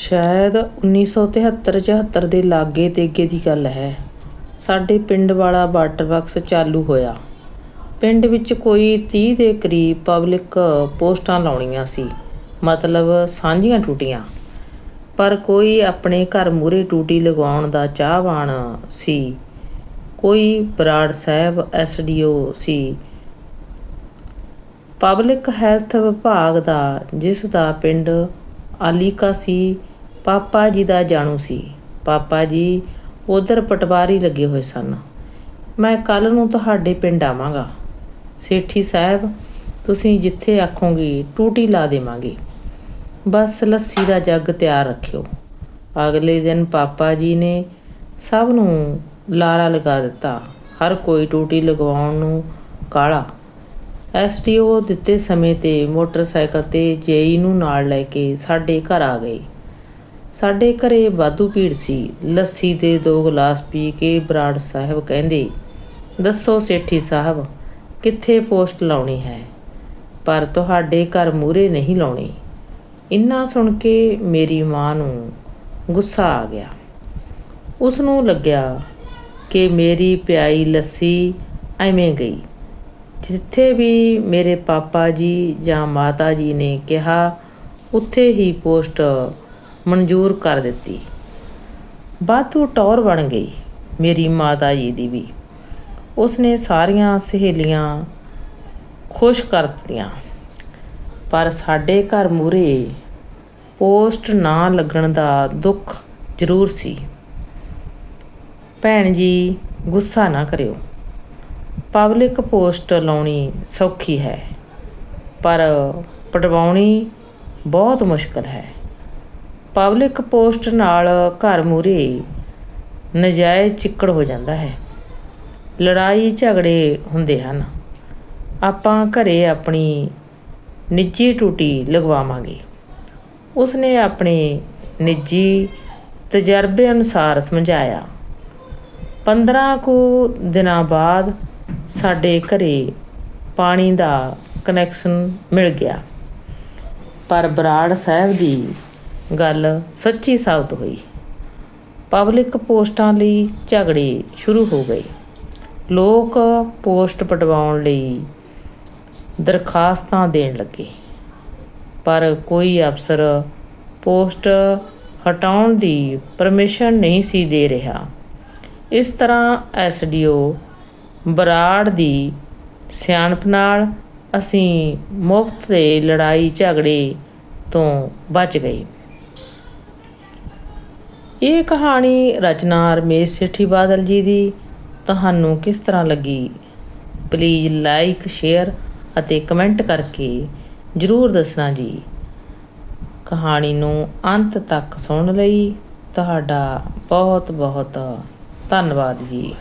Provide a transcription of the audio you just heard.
ਸ਼ਾਇਦ 1973-74 ਦੇ ਲਾਗੇ ਤੇਗੇ ਦੀ ਗੱਲ ਹੈ। ਸਾਡੇ ਪਿੰਡ ਵਾਲਾ ਵਾਟਰ ਬਾਕਸ ਚਾਲੂ ਹੋਇਆ। ਪਿੰਡ ਵਿੱਚ ਕੋਈ 30 ਦੇ ਕਰੀਬ ਪਬਲਿਕ ਪੋਸਟਾਂ ਲਾਉਣੀਆਂ ਸੀ। ਮਤਲਬ ਸਾਂਝੀਆਂ ਟੂਟੀਆਂ। ਪਰ ਕੋਈ ਆਪਣੇ ਘਰ ਮੂਰੇ ਟੂਟੀ ਲਗਾਉਣ ਦਾ ਚਾਹਵਾਨ ਸੀ। ਕੋਈ ਬਰਾੜ ਸਾਹਿਬ ਐਸਡੀਓ ਸੀ। ਪਬਲਿਕ ਹੈਲਥ ਵਿਭਾਗ ਦਾ, ਜਿਸ ਦਾ ਪਿੰਡ ਆਲੀਕਾ ਸੀ, ਪਾਪਾ ਜੀ ਦਾ ਜਾਣੂ ਸੀ। ਪਾਪਾ ਜੀ, ਉਧਰ ਪਟਵਾਰੀ ਲੱਗੇ ਹੋਏ ਸਨ। ਮੈਂ ਕੱਲ ਨੂੰ ਤੁਹਾਡੇ ਪਿੰਡ ਆਵਾਂਗਾ। ਸੇਠੀ ਸਾਹਿਬ, ਤੁਸੀਂ ਜਿੱਥੇ ਆਖੋਗੇ, ਟੂਟੀ ਲਾ ਦੇਵਾਂਗੇ। ਬਸ ਲੱਸੀ ਦਾ ਜੱਗ ਤਿਆਰ ਰੱਖਿਓ। ਅਗਲੇ ਦਿਨ ਪਾਪਾ ਜੀ ਨੇ ਸਭ ਨੂੰ ਲਾਰਾ ਲਗਾ ਦਿੱਤਾ। ਹਰ ਕੋਈ ਟੂਟੀ ਲਗਵਾਉਣ ਨੂੰ ਕਾਲਾ ਐਸਡੀਓ ਦਿੱਤੇ ਸਮੇਂ ਤੇ ਮੋਟਰਸਾਈਕਲ ਤੇ ਜੇਈ ਨੂੰ ਨਾਲ ਲੈ ਕੇ ਸਾਡੇ ਘਰ ਆ ਗਏ। ਸਾਡੇ ਘਰੇ ਵਾਧੂ ਭੀੜ ਸੀ। ਲੱਸੀ ਦੇ ਦੋ ਗਲਾਸ ਪੀ ਕੇ ਬਰਾੜ ਸਾਹਿਬ ਕਹਿੰਦੇ, ਦੱਸੋ ਸੇਠੀ ਸਾਹਿਬ, ਕਿੱਥੇ ਪੋਸਟ ਲਾਉਣੀ ਹੈ? ਪਰ ਤੁਹਾਡੇ ਘਰ ਮੂਰੇ ਨਹੀਂ ਲਾਉਣੀ। ਇੰਨਾ ਸੁਣ ਕੇ ਮੇਰੀ ਮਾਂ ਨੂੰ ਗੁੱਸਾ ਆ ਗਿਆ। ਉਸ ਨੂੰ ਲੱਗਿਆ ਕਿ ਮੇਰੀ ਪਿਆਈ ਲੱਸੀ ਐਵੇਂ ਗਈ। ਜਿੱਥੇ ਵੀ ਮੇਰੇ ਪਾਪਾ ਜੀ ਜਾਂ ਮਾਤਾ ਜੀ ਨੇ ਕਿਹਾ, ਉੱਥੇ ਹੀ ਪੋਸਟ ਮਨਜ਼ੂਰ ਕਰ ਦਿੱਤੀ। ਬਾਤੂ ਟੌਰ ਬਣ ਗਈ ਮੇਰੀ ਮਾਤਾ ਜੀ ਦੀ ਵੀ। ਉਸਨੇ ਸਾਰੀਆਂ ਸਹੇਲੀਆਂ ਖੁਸ਼ ਕਰ ਦਿੱਤੀਆਂ। ਪਰ ਸਾਡੇ ਘਰ ਮੂਰੇ ਪੋਸਟ ਨਾ ਲੱਗਣ ਦਾ ਦੁੱਖ ਜ਼ਰੂਰ ਸੀ। ਭੈਣ ਜੀ, ਗੁੱਸਾ ਨਾ ਕਰਿਓ। ਪਬਲਿਕ ਪੋਸਟ ਲਾਉਣੀ ਸੌਖੀ ਹੈ, ਪਰ ਪਟਵਾਉਣੀ ਬਹੁਤ ਮੁਸ਼ਕਲ ਹੈ। ਪਬਲਿਕ ਪੋਸਟ ਨਾਲ ਘਰ ਮੂਰੇ ਨਜਾਇਜ਼ ਚਿੱਕੜ ਹੋ ਜਾਂਦਾ ਹੈ। ਲੜਾਈ ਝਗੜੇ ਹੁੰਦੇ ਹਨ। ਆਪਾਂ ਘਰੇ ਆਪਣੀ ਨਿੱਜੀ ਟੂਟੀ ਲਗਵਾਵਾਂਗੇ। ਉਸਨੇ ਆਪਣੇ ਨਿੱਜੀ ਤਜਰਬੇ ਅਨੁਸਾਰ ਸਮਝਾਇਆ। 15 ਕੁ ਦਿਨਾਂ ਬਾਅਦ ਸਾਡੇ ਘਰੇ ਪਾਣੀ ਦਾ ਕਨੈਕਸ਼ਨ ਮਿਲ ਗਿਆ। ਪਰ ਬਰਾੜ ਸਾਹਿਬ ਦੀ ਗੱਲ ਸੱਚੀ ਸਾਬਤ ਹੋਈ। ਪਬਲਿਕ ਪੋਸਟਾਂ ਲਈ ਝਗੜੇ ਸ਼ੁਰੂ ਹੋ ਗਏ। ਲੋਕ ਪੋਸਟ ਪਟਵਾਉਣ ਲਈ ਦਰਖਾਸਤਾਂ ਦੇਣ ਲੱਗੇ। ਪਰ ਕੋਈ ਅਫਸਰ ਪੋਸਟ ਹਟਾਉਣ ਦੀ ਪਰਮਿਸ਼ਨ ਨਹੀਂ ਸੀ ਦੇ ਰਿਹਾ। ਇਸ ਤਰ੍ਹਾਂ ਐਸਡੀਓ ਬਰਾੜ ਦੀ ਸਿਆਣਪ ਨਾਲ ਅਸੀਂ ਮੁਫਤ ਦੇ ਲੜਾਈ ਝਗੜੇ ਤੋਂ ਬਚ ਗਏ। ਇਹ ਕਹਾਣੀ ਰਚਨਾ ਰਮੇਸ਼ ਸੇਠੀ ਬਾਦਲ ਜੀ ਦੀ ਤੁਹਾਨੂੰ ਕਿਸ ਤਰ੍ਹਾਂ ਲੱਗੀ? ਪਲੀਜ਼ ਲਾਈਕ ਸ਼ੇਅਰ ਅਤੇ ਕਮੈਂਟ ਕਰਕੇ ਜਰੂਰ ਦੱਸਣਾ ਜੀ। ਕਹਾਣੀ ਨੂੰ ਅੰਤ ਤੱਕ ਸੁਣਨ ਲਈ ਤੁਹਾਡਾ ਬਹੁਤ ਬਹੁਤ ਧੰਨਵਾਦ ਜੀ।